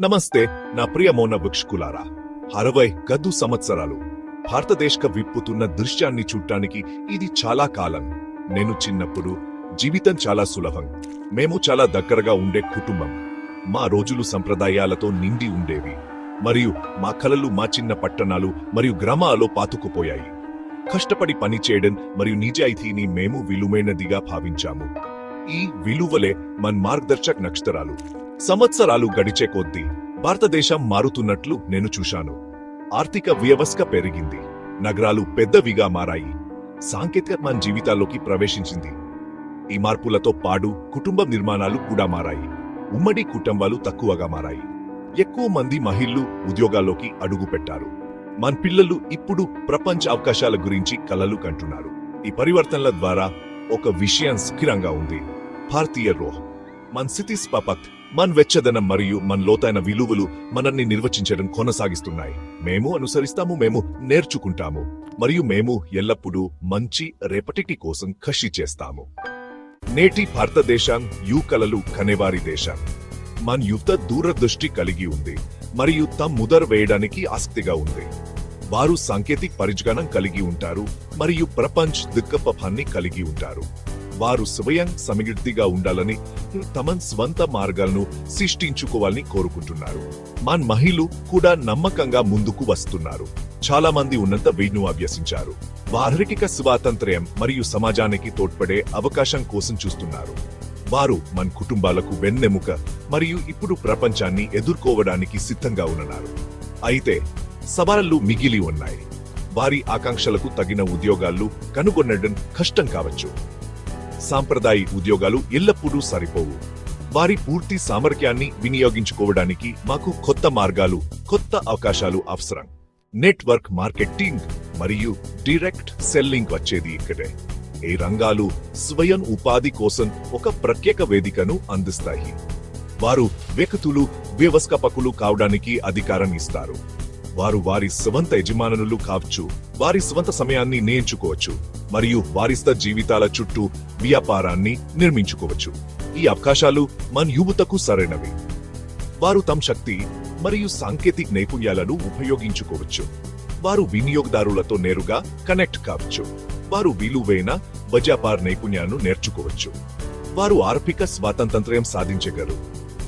నమస్తే నా ప్రియ మౌన వీక్షకులారా. అరవై గదు సంవత్సరాలు. భారతదేశక విప్పుతున్న దృశ్యాన్ని చూడటానికి ఇది చాలా కాలం. నేను చిన్నప్పుడు జీవితం చాలా సులభం. మేము చాలా దగ్గరగా ఉండే కుటుంబం. మా రోజులు సంప్రదాయాలతో నిండి ఉండేవి. మరియు మా కలలు మా చిన్న పట్టణాలు మరియు గ్రామాలలో పాతుకుపోయాయి. కష్టపడి పని చేయడం మరియు నిజాయితీని మేము విలువైనదిగా భావించాము. ఈ విలువలే మన మార్గదర్శక్ నక్షత్రాలు. సంవత్సరాలు గడిచే కొద్దీ భారతదేశం మారుతున్నట్లు నేను చూశాను. ఆర్థిక వ్యవస్థ పెరిగింది. నగరాలు పెద్దవిగా మారాయి. సాంకేతిక మన జీవితాల్లోకి ప్రవేశించింది. ఈ మార్పులతో పాడు కుటుంబ నిర్మాణాలు కూడా మారాయి. ఉమ్మడి కుటుంబాలు తక్కువగా మారాయి. ఎక్కువ మంది మహిళలు ఉద్యోగాల్లోకి అడుగు పెట్టారు. మన పిల్లలు ఇప్పుడు ప్రపంచ అవకాశాల గురించి కలలు కంటున్నారు. ఈ పరివర్తనల ద్వారా ఒక విషయం స్థిరంగా ఉంది. భారతీయ రోహ్. మన స్థితిస్పపత్ మన వెచ్చదనం మరియు మన లోతైన విలువలు మనల్ని నిర్వచించడం కొనసాగిస్తున్నాయి. మేము అనుసరిస్తాము మేము నేర్చుకుంటాము మరియు మేము ఎల్లప్పుడూ మంచి రేపటికి కోసం కృషి చేస్తాము. నేటి భారతదేశం యువకలలు కనేవారి దేశం. మన యువత దూరదృష్టి కలిగి ఉంది మరియు తమ్ ముదర్ వేయడానికి ఆసక్తిగా ఉంది. వారు సాంకేతిక పరిజ్ఞానం కలిగి ఉంటారు మరియు ప్రపంచ దిక్కపఫాన్ని కలిగి ఉంటారు. వారు స్వయం సమృద్ధిగా ఉండాలని తమ స్వంత మార్గాలను సృష్టించుకోవాలని కోరుకుంటున్నారు. మన మహిళలు కూడా నమ్మకంగా ముందుకు వస్తున్నారు. చాలా మంది ఉన్నంత వీణు అభ్యసించారు. వారికి స్వాతంత్ర్యం మరియు సమాజానికి తోడ్పడే అవకాశం కోసం చూస్తున్నారు. వారు మన కుటుంబాలకు వెన్నెముక మరియు ఇప్పుడు ప్రపంచాన్ని ఎదుర్కోవడానికి సిద్ధంగా ఉన్నారు. అయితే సవాళ్ళు మిగిలి ఉన్నాయి. వారి ఆకాంక్షలకు తగిన ఉద్యోగాలు కనుగొనడం కష్టం కావచ్చు. సాంప్రదాయ ఉద్యోగాలు ఎల్లప్పుడూ సరిపోవు. వారి పూర్తి సామర్థ్యాన్ని వినియోగించుకోవడానికి మాకు కొత్త మార్గాలు కొత్త అవకాశాలు అవసరం. నెట్వర్క్ మార్కెటింగ్ మరియు డైరెక్ట్ సెల్లింగ్ వచ్చేది ఇక్కడే. ఈ రంగాలు స్వయం ఉపాధి కోసం ఒక ప్రత్యేక వేదికను అందిస్తాయి. వారు వ్యక్తులు వ్యవస్థాపకులు కావడానికి అధికారం ఇస్తారు. వారు వారి స్వంత యజమానులు కావచ్చు వారి స్వంత సమయాన్ని నేర్చుకోవచ్చు మరియు వారిస్త జీవితాల చుట్టూ వ్యాపారాన్ని నిర్మించుకోవచ్చు. ఈ అవకాశాలు మన యువతకు సరైనవి. వారు తమ శక్తి మరియు సాంకేతిక నైపుణ్యాలను ఉపయోగించుకోవచ్చు. వారు వినియోగదారులతో నేరుగా కనెక్ట్ కావచ్చు. వారు విలువైన వ్యాపార నైపుణ్యాలను నేర్చుకోవచ్చు. వారు ఆర్థిక స్వాతంత్ర్యం సాధించగలరు.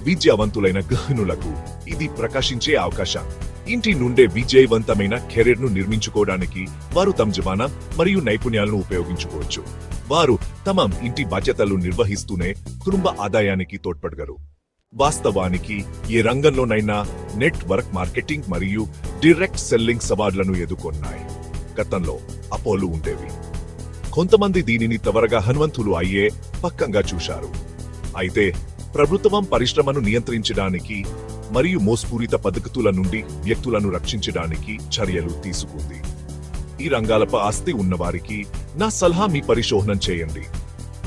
విద్యావంతులైన గహనులకు ఇది ప్రకాశించే అవకాశం. ఇంటి నుండే విజయవంతమైన కెరీర్ను నిర్మించుకోవడానికి వారు తమ జమానా మరియు నైపుణ్యాలను ఉపయోగించుకోవచ్చు. వారు తమ ఇంటి బాధ్యతలు నిర్వహిస్తూనే కుటుంబ ఆదాయానికి తోడ్పడగలరు. వాస్తవానికి ఏ రంగంలోనైనా నెట్వర్క్ మార్కెటింగ్ మరియు డైరెక్ట్ సెల్లింగ్ సవాళ్ళను ఎదుర్కొన్నాయి. గతంలో అపోలు ఉండేవి. కొంతమంది దీనిని త్వరగా హనుమంతులు అయ్యే పక్కంగా చూశారు. అయితే ప్రభుత్వం పరిశ్రమను నియంత్రించడానికి మరియు మోస్పూరిత పద్ధతుల నుండి వ్యక్తులను రక్షించడానికి చర్యలు తీసుకుంది. ఈ రంగాలపై ఆస్తి ఉన్నవారికి నా సలహా మీ పరిశోధనం చేయండి.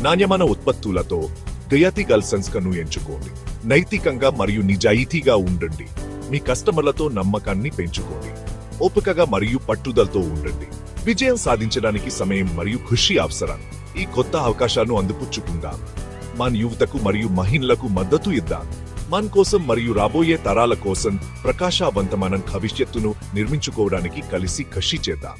నాణ్యమైన ఉత్పత్తులతో గయతి గల్సన్స్కను ఎంచుకోండి. నైతికంగా మరియు నిజాయితీగా ఉండండి. మీ కస్టమర్లతో నమ్మకాన్ని పెంచుకోండి. ఓపికగా మరియు పట్టుదలతో ఉండండి. విజయం సాధించడానికి సమయం మరియు ఖుషి అవసరం. ఈ కొత్త అవకాశాలను అందిపుచ్చుకుందాం. మన యువతకు మరియు మహిళలకు మద్దతు ఇద్దాం. మన కోసం మరియు రాబోయే తరాల కోసం ప్రకాశవంతమైన భవిష్యత్తును నిర్మించుకోవడానికి కలిసి కృషి చేద్దాం.